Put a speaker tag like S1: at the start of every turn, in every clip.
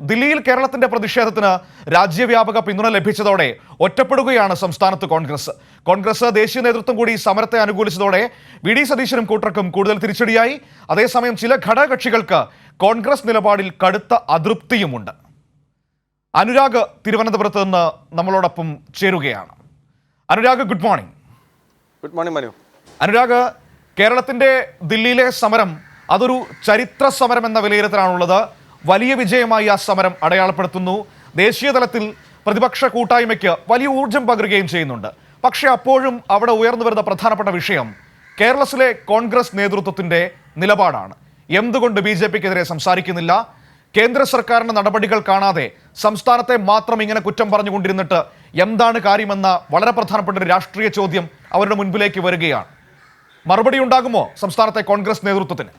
S1: ദില്ലിയിൽ കേരളത്തിന്റെ പ്രതിഷേധത്തിന് രാജ്യവ്യാപക പിന്തുണ ലഭിച്ചതോടെ ഒറ്റപ്പെടുകയാണ് സംസ്ഥാനത്ത് കോൺഗ്രസ്. കോൺഗ്രസ് ദേശീയ നേതൃത്വം കൂടി സമരത്തെ അനുകൂലിച്ചതോടെ വി ഡി സതീശനും കൂട്ടർക്കും കൂടുതൽ തിരിച്ചടിയായി. അതേസമയം ചില ഘടകകക്ഷികൾക്ക് കോൺഗ്രസ് നിലപാടിൽ കടുത്ത അതൃപ്തിയുമുണ്ട്. അനുരാഗ് തിരുവനന്തപുരത്ത് നിന്ന് നമ്മളോടൊപ്പം ചേരുകയാണ്. Anurag good morning
S2: good morning Manu
S1: Anurag കേരളത്തിന്റെ ദില്ലിയിലെ സമരം അതൊരു ചരിത്ര സമരം എന്ന വിലയിരുത്തലാണുള്ളത്. വലിയ വിജയമായി ആ സമരം അടയാളപ്പെടുത്തുന്നു. ദേശീയതലത്തിൽ പ്രതിപക്ഷ കൂട്ടായ്മയ്ക്ക് വലിയ ഊർജം പകരുകയും ചെയ്യുന്നുണ്ട്. പക്ഷേ അപ്പോഴും അവിടെ ഉയർന്നു വരുന്ന പ്രധാനപ്പെട്ട വിഷയം കേരളത്തിലെ കോൺഗ്രസ് നേതൃത്വത്തിന്റെ നിലപാടാണ്. എന്തുകൊണ്ട് ബി ജെ പിക്കെതിരെ സംസാരിക്കുന്നില്ല? കേന്ദ്ര സർക്കാരിന്റെ നടപടികൾ കാണാതെ സംസ്ഥാനത്തെ മാത്രം ഇങ്ങനെ കുറ്റം പറഞ്ഞുകൊണ്ടിരുന്നിട്ട് എന്താണ് കാര്യമെന്ന വളരെ പ്രധാനപ്പെട്ട ഒരു രാഷ്ട്രീയ ചോദ്യം അവരുടെ മുൻപിലേക്ക് വരികയാണ്. മറുപടി ഉണ്ടാകുമോ സംസ്ഥാനത്തെ കോൺഗ്രസ് നേതൃത്വത്തിന്?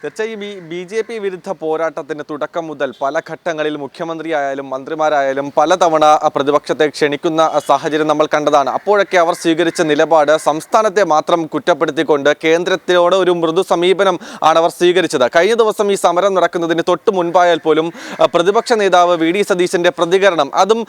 S2: തീർച്ചയായും ഈ ബി ജെ പി വിരുദ്ധ പോരാട്ടത്തിന് തുടക്കം മുതൽ പല ഘട്ടങ്ങളിൽ മുഖ്യമന്ത്രിയായാലും മന്ത്രിമാരായാലും പലതവണ പ്രതിപക്ഷത്തെ ക്ഷണിക്കുന്ന സാഹചര്യം നമ്മൾ കണ്ടതാണ്. അപ്പോഴൊക്കെ അവർ സ്വീകരിച്ച നിലപാട് സംസ്ഥാനത്തെ മാത്രം കുറ്റപ്പെടുത്തിക്കൊണ്ട് കേന്ദ്രത്തിനോട് ഒരു മൃദു സമീപനം ആണ് അവർ സ്വീകരിച്ചത്. കഴിഞ്ഞ ദിവസം ഈ സമരം നടക്കുന്നതിന് തൊട്ട് മുൻപായാൽ പോലും പ്രതിപക്ഷ നേതാവ് വി ഡി സതീശന്റെ പ്രതികരണം അതും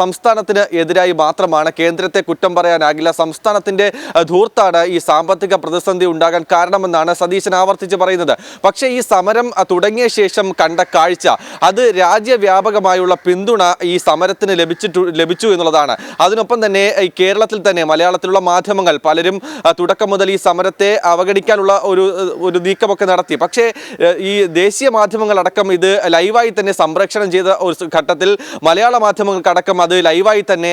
S2: സംസ്ഥാനത്തിന് എതിരായി മാത്രമാണ്. കേന്ദ്രത്തെ കുറ്റം പറയാനാകില്ല. സംസ്ഥാനത്തിന്റെ ധൂർത്താണ് ഈ സാമ്പത്തിക പ്രതിസന്ധി ഉണ്ടാകാൻ കാരണമെന്നാണ് സതീശൻ ആവർത്തിച്ച് പറയുന്നത്. പക്ഷേ ഈ സമരം തുടങ്ങിയ ശേഷം കണ്ട കാഴ്ച അത് രാജ്യവ്യാപകമായുള്ള പിന്തുണ ഈ സമരത്തിന് ലഭിച്ചിട്ടു ലഭിച്ചു എന്നുള്ളതാണ്. അതിനൊപ്പം തന്നെ ഈ കേരളത്തിൽ തന്നെ മലയാളത്തിലുള്ള മാധ്യമങ്ങൾ പലരും തുടക്കം മുതൽ ഈ സമരത്തെ അവഗണിക്കാനുള്ള ഒരു ഒരു നീക്കമൊക്കെ നടത്തി. പക്ഷേ ഈ ദേശീയ മാധ്യമങ്ങളടക്കം ഇത് ലൈവായി തന്നെ സംപ്രേഷണം ചെയ്ത ഒരു ഘട്ടത്തിൽ മലയാള മാധ്യമങ്ങൾക്കടക്കം അത് ലൈവായി തന്നെ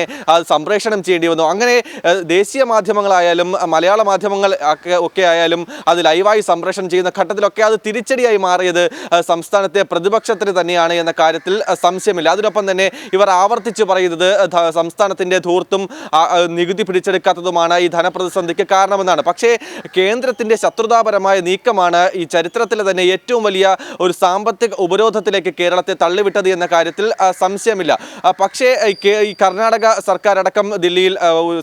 S2: സംപ്രേഷണം ചെയ്യേണ്ടി വന്നു. അങ്ങനെ ദേശീയ മാധ്യമങ്ങളായാലും മലയാള മാധ്യമങ്ങൾ ഒക്കെ ആയാലും അത് ലൈവായി സംപ്രേഷണം ചെയ്യുന്ന ഘട്ടത്തിലൊക്കെ അത് തിരിച്ചടിയായി മാറിയത് സംസ്ഥാനത്തെ പ്രതിപക്ഷത്തിന് തന്നെയാണ് എന്ന കാര്യത്തിൽ സംശയമില്ല. അതിനൊപ്പം തന്നെ ഇവർ ആവർത്തിച്ച് പറയുന്നത് സംസ്ഥാനത്തിന്റെ ധൂർത്തും നികുതി പിടിച്ചെടുക്കാത്തതുമാണ് ഈ ധനപ്രതിസന്ധിക്ക് കാരണമെന്നാണ്. പക്ഷേ കേന്ദ്രത്തിന്റെ ശത്രുതാപരമായ നീക്കമാണ് ഈ ചരിത്രത്തിലെ തന്നെ ഏറ്റവും വലിയ ഒരു സാമ്പത്തിക ഉപരോധത്തിലേക്ക് കേരളത്തെ തള്ളിവിട്ടത് എന്ന കാര്യത്തിൽ സംശയമില്ല. പക്ഷേ ഈ കർണാടക സർക്കാർ അടക്കം ദില്ലിയിൽ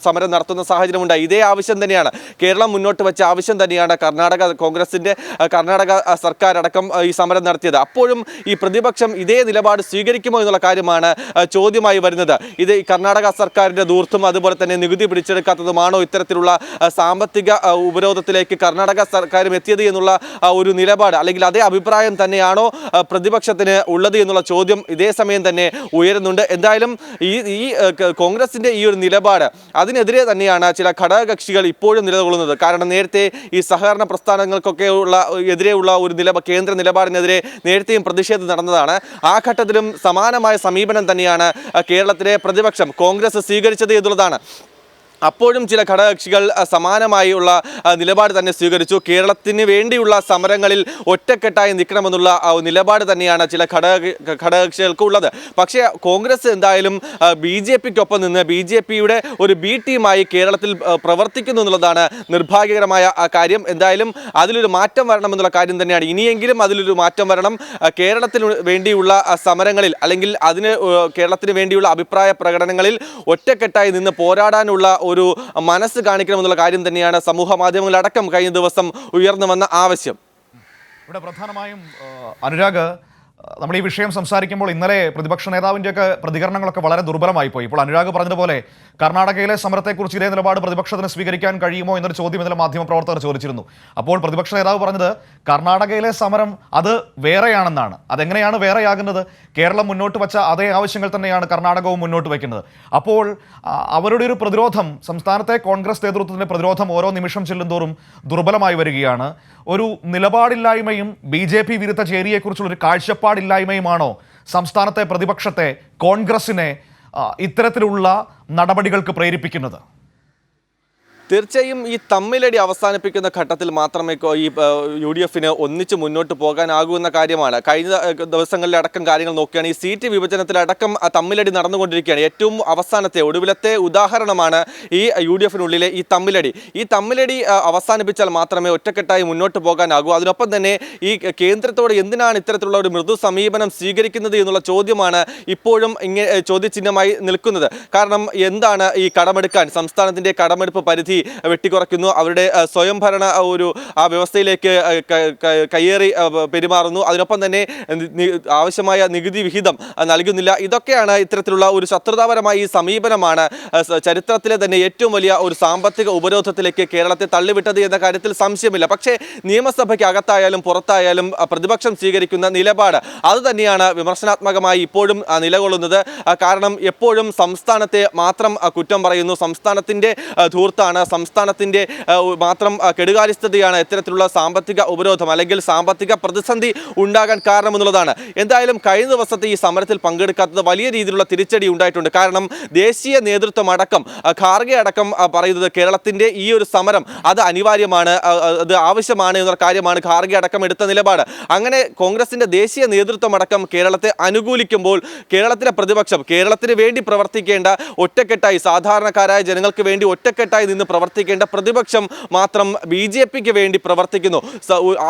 S2: സമരം നടത്തുന്ന സാഹചര്യമുണ്ടായി ഇതേ ആവശ്യം തന്നെയാണ്. കേരളം മുന്നോട്ട് വെച്ച ആവശ്യം തന്നെയാണ് കർണാടക കോൺഗ്രസിന്റെ ആ, കർണാടക സർക്കാർ അടക്കം ഈ സമരം നടത്തിയത്. അപ്പോഴും ഈ പ്രതിപക്ഷം ഇതേ നിലപാട് സ്വീകരിക്കുമോ എന്നുള്ള കാര്യമാണ് ചോദ്യമായി വരുന്നത്. ഇത് ഈ കർണാടക സർക്കാരിന്റെ ദൂർത്തും അതുപോലെ തന്നെ നികുതി പിടിച്ചെടുക്കാത്തതുമാണോ ഇത്തരത്തിലുള്ള സാമ്പത്തിക ഉപരോധത്തിലേക്ക് കർണാടക സർക്കാരും എത്തിയത് എന്നുള്ള ഒരു നിലപാട്? അല്ലെങ്കിൽ അതേ അഭിപ്രായം തന്നെയാണോ പ്രതിപക്ഷത്തിന് ഉള്ളത് എന്നുള്ള ചോദ്യം ഇതേ സമയം തന്നെ ഉയരുന്നുണ്ട്. എന്തായാലും ഈ ഈ കോൺഗ്രസിന്റെ ഈ ഒരു നിലപാട് അതിനെതിരെ തന്നെയാണ് ചില ഘടകകക്ഷികൾ ഇപ്പോഴും നിലകൊള്ളുന്നത്. കാരണം നേരത്തെ ഈ സഹകരണ പ്രസ്ഥാനങ്ങൾക്കൊക്കെ ഉള്ള എതിരെയുള്ള ഒരു നില കേന്ദ്ര നിലപാടിനെതിരെ നേരത്തെയും പ്രതിഷേധം നടന്നതാണ്. ആ ഘട്ടത്തിലും സമാനമായ സമീപനം തന്നെയാണ് കേരളത്തിലെ പ്രതിപക്ഷം കോൺഗ്രസ് സ്വീകരിച്ചത് എന്നുള്ളതാണ്. അപ്പോഴും ചില ഘടകകക്ഷികൾ സമാനമായുള്ള നിലപാട് തന്നെ സ്വീകരിച്ചു. കേരളത്തിന് വേണ്ടിയുള്ള സമരങ്ങളിൽ ഒറ്റക്കെട്ടായി നിൽക്കണമെന്നുള്ള ആ നിലപാട് തന്നെയാണ് ചില ഘടക ഘടകകക്ഷികൾക്ക് ഉള്ളത്. പക്ഷേ കോൺഗ്രസ് എന്തായാലും ബി ജെ പിക്കൊപ്പം നിന്ന് ബി ജെ പിയുടെ ഒരു ബി ടീമായി കേരളത്തിൽ പ്രവർത്തിക്കുന്നു എന്നുള്ളതാണ് നിർഭാഗ്യകരമായ ആ കാര്യം. എന്തായാലും അതിലൊരു മാറ്റം വരണമെന്നുള്ള കാര്യം തന്നെയാണ്. ഇനിയെങ്കിലും അതിലൊരു മാറ്റം വരണം. കേരളത്തിന് വേണ്ടിയുള്ള സമരങ്ങളിൽ അല്ലെങ്കിൽ അതിന് കേരളത്തിന് വേണ്ടിയുള്ള അഭിപ്രായ പ്രകടനങ്ങളിൽ ഒറ്റക്കെട്ടായി നിന്ന് പോരാടാനുള്ള ഒരു മനസ്സ് കാണിക്കണമെന്നുള്ള കാര്യം തന്നെയാണ് സമൂഹ മാധ്യമങ്ങളടക്കം കഴിഞ്ഞ ദിവസം ഉയർന്നു വന്ന ആവശ്യം.
S1: ഇവിടെ പ്രധാനമായും അനുരാഗ് നമ്മൾ ഈ വിഷയം സംസാരിക്കുമ്പോൾ ഇന്നലെ പ്രതിപക്ഷ നേതാവിന്റെയൊക്കെ പ്രതികരണങ്ങളൊക്കെ വളരെ ദുർബലമായി പോയി. ഇപ്പോൾ അനുരാഗ് പറഞ്ഞതുപോലെ കർണാടകയിലെ സമരത്തെക്കുറിച്ച് ഇതേ നിലപാട് പ്രതിപക്ഷത്തിന് സ്വീകരിക്കാൻ കഴിയുമോ എന്നൊരു ചോദ്യം ഇന്നലെ മാധ്യമപ്രവർത്തകർ ചോദിച്ചിരുന്നു. അപ്പോൾ പ്രതിപക്ഷ നേതാവ് പറഞ്ഞത് കർണാടകയിലെ സമരം അത് വേറെയാണെന്നാണ്. അതെങ്ങനെയാണ് വേറെയാകുന്നത്? കേരളം മുന്നോട്ട് വച്ച അതേ ആവശ്യങ്ങൾ തന്നെയാണ് കർണാടകവും മുന്നോട്ട് വയ്ക്കുന്നത്. അപ്പോൾ അവരുടെ ഒരു പ്രതിരോധം സംസ്ഥാനത്തെ കോൺഗ്രസ് നേതൃത്വത്തിന്റെ പ്രതിരോധം ഓരോ നിമിഷം ചെല്ലുന്തോറും ദുർബലമായി വരികയാണ്. ഒരു നിലപാടില്ലായ്മയും ബി ജെ പി വിരുദ്ധ ചേരിയെക്കുറിച്ചുള്ള ഒരു കാഴ്ചപ്പാടില്ലായ്മയുമാണോ സംസ്ഥാനത്തെ പ്രതിപക്ഷത്തെ കോൺഗ്രസിനെ ഇത്തരത്തിലുള്ള നടപടികൾക്ക് പ്രേരിപ്പിക്കുന്നത്?
S2: തീർച്ചയായും ഈ തമ്മിലടി അവസാനിപ്പിക്കുന്ന ഘട്ടത്തിൽ മാത്രമേ ഈ യു ഡി എഫിന് ഒന്നിച്ച് മുന്നോട്ട് പോകാനാകൂ എന്ന കാര്യമാണ്. കഴിഞ്ഞ ദിവസങ്ങളിലെ അടക്കം കാര്യങ്ങൾ നോക്കുകയാണ്. ഈ സീറ്റ് വിഭജനത്തിലടക്കം തമ്മിലടി നടന്നുകൊണ്ടിരിക്കുകയാണ്. ഏറ്റവും അവസാനത്തെ ഒടുവിലത്തെ ഉദാഹരണമാണ് ഈ യു ഡി എഫിനുള്ളിലെ ഈ തമ്മിലടി. ഈ തമ്മിലടി അവസാനിപ്പിച്ചാൽ മാത്രമേ ഒറ്റക്കെട്ടായി മുന്നോട്ട് പോകാനാകൂ. അതിനൊപ്പം തന്നെ ഈ കേന്ദ്രത്തോട് എന്തിനാണ് ഇത്തരത്തിലുള്ള ഒരു മൃദു സമീപനം സ്വീകരിക്കുന്നത് എന്നുള്ള ചോദ്യമാണ് ഇപ്പോഴും ഇങ്ങനെ ചോദ്യചിഹ്നമായി നിൽക്കുന്നത്. കാരണം എന്താണ് ഈ കടമെടുക്കാൻ സംസ്ഥാനത്തിന്റെ കടമെടുപ്പ് പരിധി വെട്ടിക്കുറയ്ക്കുന്നു. അവരുടെ സ്വയംഭരണ ഒരു ആ വ്യവസ്ഥയിലേക്ക് കയ്യേറി പെരുമാറുന്നു. അതിനൊപ്പം തന്നെ ആവശ്യമായ നികുതി വിഹിതം നൽകുന്നില്ല. ഇതൊക്കെയാണ് ഇത്തരത്തിലുള്ള ഒരു ശത്രുതാപരമായ ഈ സമീപനമാണ് ചരിത്രത്തിലെ തന്നെ ഏറ്റവും വലിയ ഒരു സാമ്പത്തിക ഉപരോധത്തിലേക്ക് കേരളത്തെ തള്ളിവിട്ടത് എന്ന കാര്യത്തിൽ സംശയമില്ല. പക്ഷേ നിയമസഭയ്ക്ക് അകത്തായാലും പുറത്തായാലും പ്രതിപക്ഷം സ്വീകരിക്കുന്ന നിലപാട് അത് തന്നെയാണ് വിമർശനാത്മകമായി ഇപ്പോഴും നിലകൊള്ളുന്നത്. കാരണം എപ്പോഴും സംസ്ഥാനത്തെ മാത്രം കുറ്റം പറയുന്നു. സംസ്ഥാനത്തിന്റെ ആ, ധൂർത്താണ് സംസ്ഥാനത്തിന്റെ മാത്രം കെടുകാര്യസ്ഥതയാണ് ഇത്തരത്തിലുള്ള സാമ്പത്തിക ഉപരോധം അല്ലെങ്കിൽ സാമ്പത്തിക പ്രതിസന്ധി ഉണ്ടാകാൻ കാരണമെന്നുള്ളതാണ് എന്തായാലും കഴിഞ്ഞ ദിവസത്തെ ഈ സമരത്തിൽ പങ്കെടുക്കാത്തത് വലിയ രീതിയിലുള്ള തിരിച്ചടി ഉണ്ടായിട്ടുണ്ട്. കാരണം ദേശീയ നേതൃത്വം അടക്കം ഖാർഗെ അടക്കം പറയുന്നത് കേരളത്തിന്റെ ഈ ഒരു സമരം അത് അനിവാര്യമാണ് അത് ആവശ്യമാണ് എന്നുള്ള കാര്യമാണ് ഖാർഗെ അടക്കം എടുത്ത നിലപാട്. അങ്ങനെ കോൺഗ്രസിന്റെ ദേശീയ നേതൃത്വം അടക്കം കേരളത്തെ അനുകൂലിക്കുമ്പോൾ കേരളത്തിലെ പ്രതിപക്ഷം കേരളത്തിന് വേണ്ടി പ്രവർത്തിക്കേണ്ട ഒറ്റക്കെട്ടായി സാധാരണക്കാരായ ജനങ്ങൾക്ക് വേണ്ടി ഒറ്റക്കെട്ടായി നിന്ന് പ്രവർത്തിക്കേണ്ട പ്രതിപക്ഷം മാത്രം ബി ജെ പിക്ക് വേണ്ടി പ്രവർത്തിക്കുന്നു.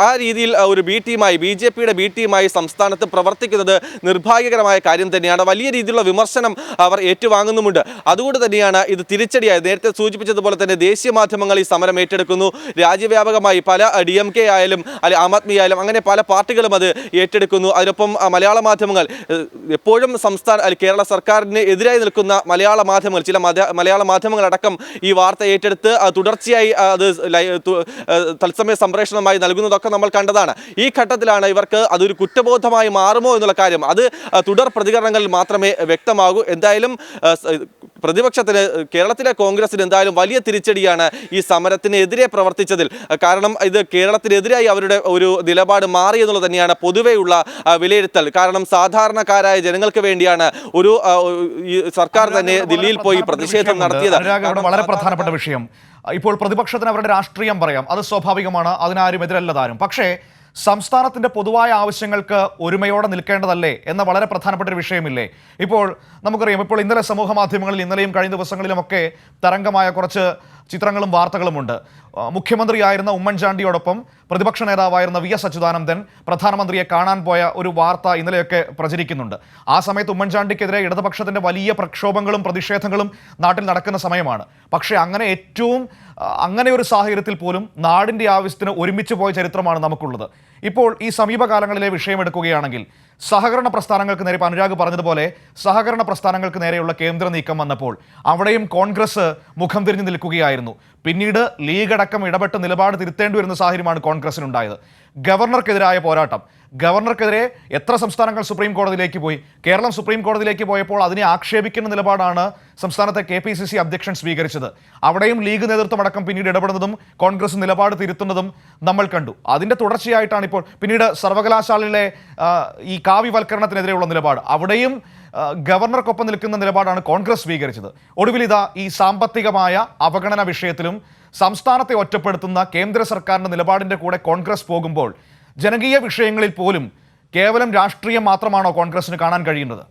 S2: ആ രീതിയിൽ ഒരു ബി ടീമായി ബി ജെ പിയുടെ ബി ടീമായി സംസ്ഥാനത്ത് പ്രവർത്തിക്കുന്നത് നിർഭാഗ്യകരമായ കാര്യം തന്നെയാണ്. വലിയ രീതിയിലുള്ള വിമർശനം അവർ ഏറ്റുവാങ്ങുന്നുമുണ്ട്. അതുകൊണ്ട് തന്നെയാണ് ഇത് തിരിച്ചടിയായത്. നേരത്തെ സൂചിപ്പിച്ചതുപോലെ തന്നെ ദേശീയ മാധ്യമങ്ങൾ ഈ സമരം ഏറ്റെടുക്കുന്നു. രാജ്യവ്യാപകമായി പല ഡി എം കെ ആയാലും അല്ലെ ആം ആദ്മി ആയാലും അങ്ങനെ പല പാർട്ടികളും അത് ഏറ്റെടുക്കുന്നു. അതിനൊപ്പം മലയാള മാധ്യമങ്ങൾ എപ്പോഴും സംസ്ഥാന കേരള സർക്കാരിന് എതിരായി നിൽക്കുന്ന മലയാള മാധ്യമങ്ങൾ ചില മലയാള മാധ്യമങ്ങളടക്കം ഈ വാർത്ത ഏറ്റെടുത്ത് ആ, തുടർച്ചയായി അത് തത്സമയ സംപ്രേഷണമായി നൽകുന്നതൊക്കെ നമ്മൾ കണ്ടതാണ്. ഈ ഘട്ടത്തിലാണ് ഇവർക്ക് അതൊരു കുറ്റബോധമായി മാറുമോ എന്നുള്ള കാര്യം. അത് തുടർ പ്രതികരണങ്ങളിൽ മാത്രമേ വ്യക്തമാകൂ. എന്തായാലും പ്രതിപക്ഷത്തിന് കേരളത്തിലെ കോൺഗ്രസിന് എന്തായാലും വലിയ തിരിച്ചടിയാണ് ഈ സമരത്തിനെതിരെ പ്രവർത്തിച്ചതിൽ. കാരണം ഇത് കേരളത്തിനെതിരായി അവരുടെ ഒരു നിലപാട് മാറി എന്നുള്ളത് തന്നെയാണ് പൊതുവെയുള്ള വിലയിരുത്തൽ. കാരണം സാധാരണക്കാരായ ജനങ്ങൾക്ക് വേണ്ടിയാണ് ഒരു സർക്കാർ തന്നെ ദില്ലിയിൽ പോയി പ്രതിഷേധം. നടത്തിയത്.
S1: വളരെ പ്രധാനപ്പെട്ട വിഷയം ഇപ്പോൾ പ്രതിപക്ഷത്തിന് അവരുടെ രാഷ്ട്രീയം പറയാം. അത് സ്വാഭാവികമാണ് അതിനാരും എതിരല്ല താരും പക്ഷേ സംസ്ഥാനത്തിന്റെ പൊതുവായ ആവശ്യങ്ങൾക്ക് ഒരുമയോടെ നിൽക്കേണ്ടതല്ലേ എന്ന വളരെ പ്രധാനപ്പെട്ട ഒരു വിഷയമില്ലേ? ഇപ്പോൾ നമുക്കറിയാം ഇപ്പോൾ ഇന്നലെ സമൂഹ മാധ്യമങ്ങളിൽ ഇന്നലെയും കഴിഞ്ഞ ദിവസങ്ങളിലുമൊക്കെ തരംഗമായ കുറച്ച് ചിത്രങ്ങളും വാർത്തകളുമുണ്ട്. മുഖ്യമന്ത്രിയായിരുന്ന ഉമ്മൻചാണ്ടിയോടൊപ്പം പ്രതിപക്ഷ നേതാവായിരുന്ന വി എസ് അച്യുതാനന്ദൻ പ്രധാനമന്ത്രിയെ കാണാൻ പോയ ഒരു വാർത്ത ഇന്നലെയൊക്കെ പ്രചരിക്കുന്നുണ്ട്. ആ സമയത്ത് ഉമ്മൻചാണ്ടിക്കെതിരെ ഇടതുപക്ഷത്തിന്റെ വലിയ പ്രക്ഷോഭങ്ങളും പ്രതിഷേധങ്ങളും നാട്ടിൽ നടക്കുന്ന സമയമാണ്. പക്ഷേ അങ്ങനെ ഏറ്റവും അങ്ങനെ ഒരു സാഹചര്യത്തിൽ പോലും നാടിന്റെ ആവശ്യത്തിന് ഒരുമിച്ച് പോയ ചരിത്രമാണ് നമുക്കുള്ളത്. ഇപ്പോൾ ഈ സമീപകാലങ്ങളിലെ വിഷയമെടുക്കുകയാണെങ്കിൽ സഹകരണ പ്രസ്ഥാനങ്ങൾക്ക് നേരെ അനുരാഗ് പറഞ്ഞതുപോലെ സഹകരണ പ്രസ്ഥാനങ്ങൾക്ക് നേരെയുള്ള കേന്ദ്ര നീക്കം വന്നപ്പോൾ അവിടെയും കോൺഗ്രസ് മുഖം തിരിഞ്ഞു നിൽക്കുകയായിരുന്നു. പിന്നീട് ലീഗ് അടക്കം ഇടപെട്ട് നിലപാട് തിരുത്തേണ്ടി വരുന്ന സാഹചര്യമാണ് കോൺഗ്രസിനുണ്ടായത് ഗവർണർക്കെതിരായ പോരാട്ടം. ഗവർണർക്കെതിരെ എത്ര സംസ്ഥാനങ്ങൾ സുപ്രീം കോടതിയിലേക്ക് പോയി? കേരളം സുപ്രീം കോടതിയിലേക്ക് പോയപ്പോൾ അതിനെ ആക്ഷേപിക്കുന്ന നിലപാടാണ് സംസ്ഥാനത്തെ കെ പി സി സി അധ്യക്ഷൻ സ്വീകരിച്ചത്. അവിടെയും ലീഗ് നേതൃത്വം അടക്കം പിന്നീട് ഇടപെടുന്നതും കോൺഗ്രസ് നിലപാട് തിരുത്തുന്നതും നമ്മൾ കണ്ടു. അതിന്റെ തുടർച്ചയായിട്ടാണ് ഇപ്പോൾ പിന്നീട് സർവകലാശാലയിലെ ഈ കാവ്യവൽക്കരണത്തിനെതിരെയുള്ള നിലപാട്. അവിടെയും ഗവർണർക്കൊപ്പം നിൽക്കുന്ന നിലപാടാണ് കോൺഗ്രസ് സ്വീകരിച്ചത്. ഒടുവിൽ ഇതാ ഈ സാമ്പത്തികമായ അവഗണന വിഷയത്തിലും സംസ്ഥാനത്തെ ഒറ്റപ്പെടുത്തുന്ന കേന്ദ്ര സർക്കാരിന്റെ നിലപാടിന്റെ കൂടെ കോൺഗ്രസ് പോകുമ്പോൾ ജനകീയ വിഷയങ്ങളിൽ പോലും കേവലം രാഷ്ട്രീയം മാത്രമാണോ കോൺഗ്രസിന് കാണാൻ കഴിയുന്നത്?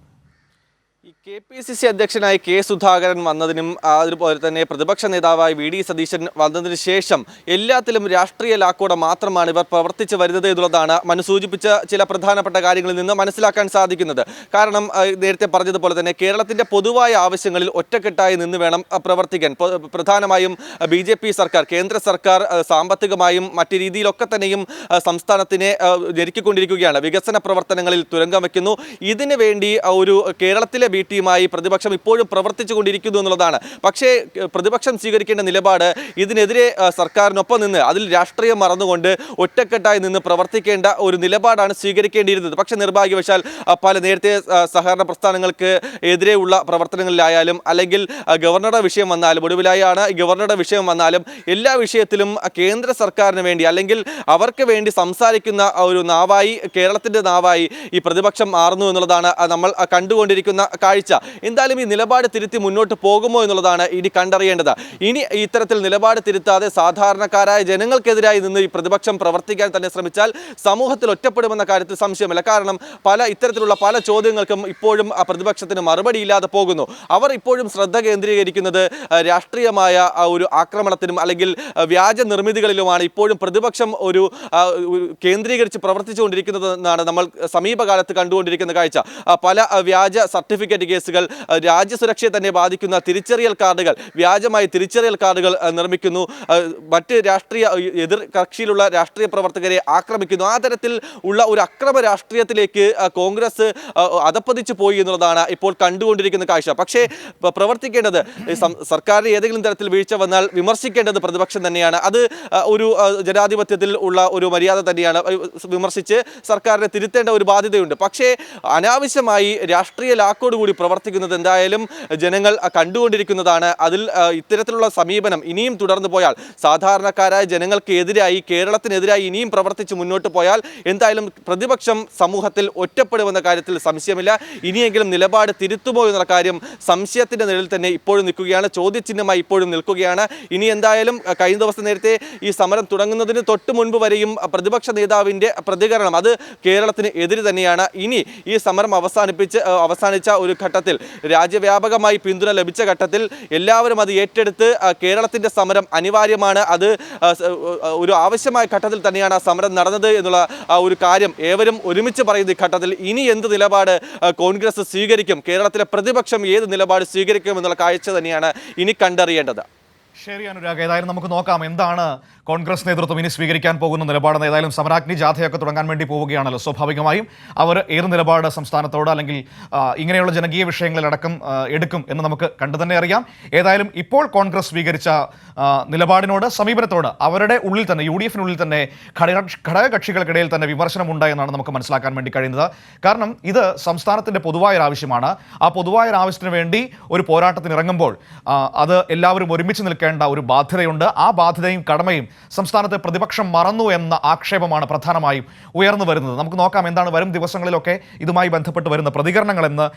S2: കെ പി സി സി അധ്യക്ഷനായി കെ സുധാകരൻ വന്നതിനും അതുപോലെ തന്നെ പ്രതിപക്ഷ നേതാവായി വി ഡി സതീശൻ വന്നതിന് ശേഷം എല്ലാത്തിലും രാഷ്ട്രീയ ലാക്കോടെ മാത്രമാണ് ഇവർ പ്രവർത്തിച്ചു വരുന്നത് എന്നുള്ളതാണ് മനു സൂചിപ്പിച്ച ചില പ്രധാനപ്പെട്ട കാര്യങ്ങളിൽ നിന്ന് മനസ്സിലാക്കാൻ സാധിക്കുന്നത്. കാരണം നേരത്തെ പറഞ്ഞതുപോലെ തന്നെ കേരളത്തിന്റെ പൊതുവായ ആവശ്യങ്ങളിൽ ഒറ്റക്കെട്ടായി നിന്ന് വേണം പ്രവർത്തിക്കാൻ. പ്രധാനമായും ബി ജെ പി സർക്കാർ കേന്ദ്ര സർക്കാർ സാമ്പത്തികമായും മറ്റു രീതിയിലൊക്കെ തന്നെയും സംസ്ഥാനത്തിനെ ഞെരുക്കിക്കൊണ്ടിരിക്കുകയാണ്. വികസന പ്രവർത്തനങ്ങളിൽ തുരങ്കം വയ്ക്കുന്നു. ഇതിനു വേണ്ടി ഒരു കേരളത്തിലെ ബി ടീമായി പ്രതിപക്ഷം ഇപ്പോഴും പ്രവർത്തിച്ചു കൊണ്ടിരിക്കുന്നു എന്നുള്ളതാണ്. പക്ഷേ പ്രതിപക്ഷം സ്വീകരിക്കേണ്ട നിലപാട് ഇതിനെതിരെ സർക്കാരിനൊപ്പം നിന്ന് അതിൽ രാഷ്ട്രീയം മറന്നുകൊണ്ട് ഒറ്റക്കെട്ടായി നിന്ന് പ്രവർത്തിക്കേണ്ട ഒരു നിലപാടാണ് സ്വീകരിക്കേണ്ടിയിരുന്നത്. പക്ഷേ നിർഭാഗ്യവശാൽ പല നേരത്തെ സഹകരണ പ്രസ്ഥാനങ്ങൾക്ക് എതിരെയുള്ള പ്രവർത്തനങ്ങളിലായാലും അല്ലെങ്കിൽ ഗവർണറുടെ വിഷയം വന്നാലും ഒടുവിലായാണ് ഗവർണറുടെ വിഷയം വന്നാലും എല്ലാ വിഷയത്തിലും കേന്ദ്ര സർക്കാരിന് വേണ്ടി അല്ലെങ്കിൽ അവർക്ക് വേണ്ടി സംസാരിക്കുന്ന ഒരു നാവായി കേരളത്തിന്റെ നാവായി ഈ പ്രതിപക്ഷം മാറുന്നു എന്നുള്ളതാണ് നമ്മൾ കണ്ടുകൊണ്ടിരിക്കുന്ന കാഴ്ച എന്തായാലും ഈ നിലപാട് തിരുത്തി മുന്നോട്ട് പോകുമോ എന്നുള്ളതാണ് ഇനി കണ്ടറിയേണ്ടത്. ഇനി ഇത്തരത്തിൽ നിലപാട് തിരുത്താതെ സാധാരണക്കാരായ ജനങ്ങൾക്കെതിരായി നിന്ന് ഈ പ്രതിപക്ഷം പ്രവർത്തിക്കാൻ തന്നെ ശ്രമിച്ചാൽ സമൂഹത്തിൽ ഒറ്റപ്പെടുമെന്ന കാര്യത്തിൽ സംശയമില്ല. കാരണം പല ഇത്തരത്തിലുള്ള പല ചോദ്യങ്ങൾക്കും ഇപ്പോഴും ആ പ്രതിപക്ഷത്തിന് മറുപടിയില്ലാതെ പോകുന്നു. അവർ ഇപ്പോഴും ശ്രദ്ധ കേന്ദ്രീകരിക്കുന്നത് രാഷ്ട്രീയമായ ഒരു ആക്രമണത്തിനും അല്ലെങ്കിൽ വ്യാജ നിർമ്മിതികളിലുമാണ് ഇപ്പോഴും പ്രതിപക്ഷം ഒരു കേന്ദ്രീകരിച്ച് പ്രവർത്തിച്ചുകൊണ്ടിരിക്കുന്നത് എന്നാണ് നമ്മൾ സമീപകാലത്ത് കണ്ടുകൊണ്ടിരിക്കുന്ന കാഴ്ച. പല വ്യാജ സർട്ടിഫിക്കറ്റ് ഡ്യൂപ്ലിക്കേറ്റ് കേസുകൾ രാജ്യസുരക്ഷയെ തന്നെ ബാധിക്കുന്ന തിരിച്ചറിയൽ കാർഡുകൾ വ്യാജമായി തിരിച്ചറിയൽ കാർഡുകൾ നിർമ്മിക്കുന്നു. മറ്റ് രാഷ്ട്രീയ എതിർ കക്ഷിയിലുള്ള രാഷ്ട്രീയ പ്രവർത്തകരെ ആക്രമിക്കുന്നു. ആ തരത്തിൽ ഉള്ള ഒരു അക്രമ രാഷ്ട്രീയത്തിലേക്ക് കോൺഗ്രസ് അതപ്പതിച്ചു പോയി എന്നുള്ളതാണ് ഇപ്പോൾ കണ്ടുകൊണ്ടിരിക്കുന്ന കാഴ്ച. പക്ഷേ പ്രവർത്തിക്കേണ്ടത് സർക്കാരിന് ഏതെങ്കിലും തരത്തിൽ വീഴ്ച വന്നാൽ വിമർശിക്കേണ്ടത് പ്രതിപക്ഷം തന്നെയാണ്. അത് ഒരു ജനാധിപത്യത്തിൽ ഉള്ള ഒരു മര്യാദ തന്നെയാണ്. വിമർശിച്ച് സർക്കാരിനെ തിരുത്തേണ്ട ഒരു ബാധ്യതയുണ്ട്. പക്ഷേ അനാവശ്യമായി രാഷ്ട്രീയ ലാക്കോടുകൂടി പ്രവർത്തിക്കുന്നത് എന്തായാലും ജനങ്ങൾ കണ്ടുകൊണ്ടിരിക്കുന്നതാണ്. അതിൽ ഇത്തരത്തിലുള്ള സമീപനം ഇനിയും തുടർന്നു പോയാൽ സാധാരണക്കാരായ ജനങ്ങൾക്ക് എതിരായി കേരളത്തിനെതിരായി ഇനിയും പ്രവർത്തിച്ച് മുന്നോട്ട് പോയാൽ എന്തായാലും പ്രതിപക്ഷം സമൂഹത്തിൽ ഒറ്റപ്പെടുമെന്ന കാര്യത്തിൽ സംശയമില്ല. ഇനിയെങ്കിലും നിലപാട് തിരുത്തുമോ എന്നുള്ള കാര്യം സംശയത്തിന്റെ നിഴലിൽ തന്നെ ഇപ്പോഴും നിൽക്കുകയാണ്. ചോദ്യചിഹ്നമായി ഇപ്പോഴും നിൽക്കുകയാണ്. ഇനി എന്തായാലും കഴിഞ്ഞ ദിവസം നേരത്തെ ഈ സമരം തുടങ്ങുന്നതിന് തൊട്ട് മുൻപ് വരെയും പ്രതിപക്ഷ നേതാവിന്റെ പ്രതികരണം അത് കേരളത്തിന് എതിര് തന്നെയാണ്. ഇനി ഈ സമരം അവസാനിപ്പിച്ച് അവസാനിച്ച ഒരു ഘട്ടത്തിൽ രാജ്യവ്യാപകമായി പിന്തുണ ലഭിച്ച ഘട്ടത്തിൽ എല്ലാവരും അത് ഏറ്റെടുത്ത് കേരളത്തിന്റെ സമരം അനിവാര്യമാണ്. അത് ഒരു ആവശ്യമായ ഘട്ടത്തിൽ തന്നെയാണ് ആ സമരം നടന്നത് എന്നുള്ള ഒരു കാര്യം ഏവരും ഒരുമിച്ച് പറയുന്ന ഘട്ടത്തിൽ ഇനി എന്ത് നിലപാട് കോൺഗ്രസ് സ്വീകരിക്കും? കേരളത്തിലെ പ്രതിപക്ഷം ഏത് നിലപാട് സ്വീകരിക്കും എന്നുള്ള കാഴ്ച തന്നെയാണ് ഇനി കണ്ടറിയേണ്ടത്.
S1: ശരി അനുരാഗ് ഏതായാലും നമുക്ക് നോക്കാം. എന്താണ് കോൺഗ്രസ് നേതൃത്വം ഇനി സ്വീകരിക്കാൻ പോകുന്ന നിലപാടെന്ന്? ഏതായാലും സമരാഗ്നി ജാഥയൊക്കെ തുടങ്ങാൻ വേണ്ടി പോവുകയാണല്ലോ. സ്വാഭാവികമായും അവർ ഏത് നിലപാട് സംസ്ഥാനത്തോട് അല്ലെങ്കിൽ ഇങ്ങനെയുള്ള ജനകീയ വിഷയങ്ങളിലടക്കം എടുക്കും എന്ന് നമുക്ക് കണ്ടു തന്നെ അറിയാം. ഏതായാലും ഇപ്പോൾ കോൺഗ്രസ് സ്വീകരിച്ച നിലപാടിനോട് സമീപനത്തോട് അവരുടെ ഉള്ളിൽ തന്നെ യു ഡി എഫിനുള്ളിൽ തന്നെ ഘടക ഘടകകക്ഷികൾക്കിടയിൽ തന്നെ വിമർശനമുണ്ടായെന്നാണ് നമുക്ക് മനസ്സിലാക്കാൻ വേണ്ടി കഴിയുന്നത്. കാരണം ഇത് സംസ്ഥാനത്തിന്റെ പൊതുവായ ഒരു ആവശ്യമാണ്. ആ പൊതുവായ ഒരു ആവശ്യത്തിന് വേണ്ടി ഒരു പോരാട്ടത്തിന് ഇറങ്ങുമ്പോൾ അത് എല്ലാവരും ഒരുമിച്ച് നിൽക്കേണ്ട ഒരു ബാധ്യതയുണ്ട്. ആ ബാധ്യതയും കടമയും സംസ്ഥാനത്തെ പ്രതിപക്ഷം മറന്നു എന്ന ആക്ഷേപമാണ് പ്രധാനമായും ഉയർന്നു വരുന്നത്. നമുക്ക് നോക്കാം എന്താണ് വരും ദിവസങ്ങളിലൊക്കെ ഇതുമായി ബന്ധപ്പെട്ട് വരുന്ന പ്രതികരണങ്ങൾ എന്ന്